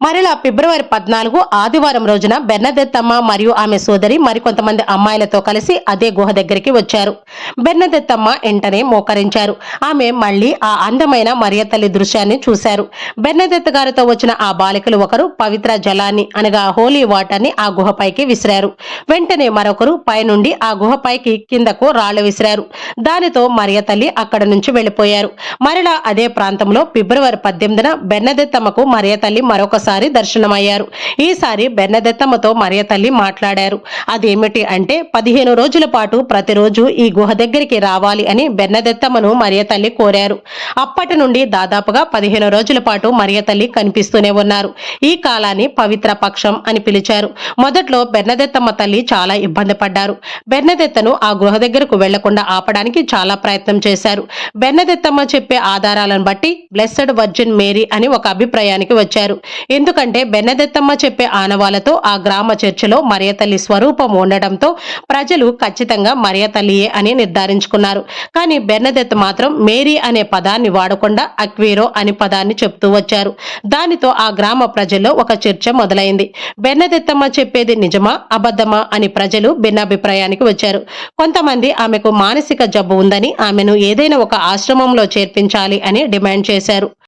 మరలా ఫిబ్రవరి పద్నాలుగు ఆదివారం రోజున బెర్నదెత్తమ్మ మరియు ఆమె సోదరి మరికొంతమంది అమ్మాయిలతో కలిసి అదే గుహ దగ్గరికి వచ్చారు. బెర్నదెత్తమ్మ వెంటనే మోకరించారు. ఆమె మళ్ళీ ఆ అందమైన మరియ తల్లి దృశ్యాన్ని చూశారు. బెర్నదెత్త గారితో వచ్చిన ఆ బాలికలు ఒకరు పవిత్ర జలాన్ని అనగా హోలీ వాటర్ని ఆ గుహపైకి విసిరారు. వెంటనే మరొకరు పైనుండి ఆ గుహపైకి కిందకు రాళ్ళు విసిరారు. దానితో మరియ తల్లి అక్కడ నుంచి వెళ్ళిపోయారు మరలా అదే ప్రాంతంలో ఫిబ్రవరి పద్దెనిమిదిన బెర్నదెత్తమ్మకు మరియ తల్లి మరోసారి దర్శనమయ్యారు. ఈసారి బెన్నదెత్తమ్మతో మరియ తల్లి మాట్లాడారు. అదేమిటి అంటే పదిహేను రోజుల పాటు ప్రతిరోజు ఈ గుహ దగ్గరికి రావాలి అని బెన్నదెత్తమ్మను మరియ తల్లి కోరారు. అప్పటి నుండి దాదాపుగా పదిహేను రోజుల పాటు మరియ తల్లి కనిపిస్తూనే ఉన్నారు. ఈ కాలాన్ని పవిత్ర పక్షం అని పిలిచారు. మొదట్లో బెన్నదెత్తమ్మ తల్లి చాలా ఇబ్బంది పడ్డారు. బెన్నదెత్తను ఆ గృహ దగ్గరకు వెళ్ళకుండా ఆపడానికి చాలా ప్రయత్నం చేశారు. బెన్నదెత్తమ్మ చెప్పే ఆధారాలను బట్టి బ్లెస్సడ్ వర్జిన్ మేరీ అని ఒక అభిప్రాయానికి వచ్చారు. ఎందుకంటే బెన్నదెత్తమ్మ చెప్పే ఆనవాలతో ఆ గ్రామ చర్చిలో మరియతల్లి స్వరూపం ఉండడంతో ప్రజలు ఖచ్చితంగా మరియతల్లియే అని నిర్ధారించుకున్నారు. కానీ బెన్నదెత్త మాత్రం మేరీ అనే పదాన్ని వాడకుండా అక్వీరో అనే పదాన్ని చెప్తూ వచ్చారు. దానితో ఆ గ్రామ ప్రజల్లో ఒక చర్చ మొదలైంది. బెన్నదెత్తమ్మ చెప్పేది నిజమా అబద్ధమా అని ప్రజలు భిన్నాభిప్రాయానికి వచ్చారు. కొంతమంది ఆమెకు మానసిక జబ్బు ఉందని ఆమెను ఏదైనా ఒక ఆశ్రమంలో చేర్పించాలి అని డిమాండ్ చేశారు.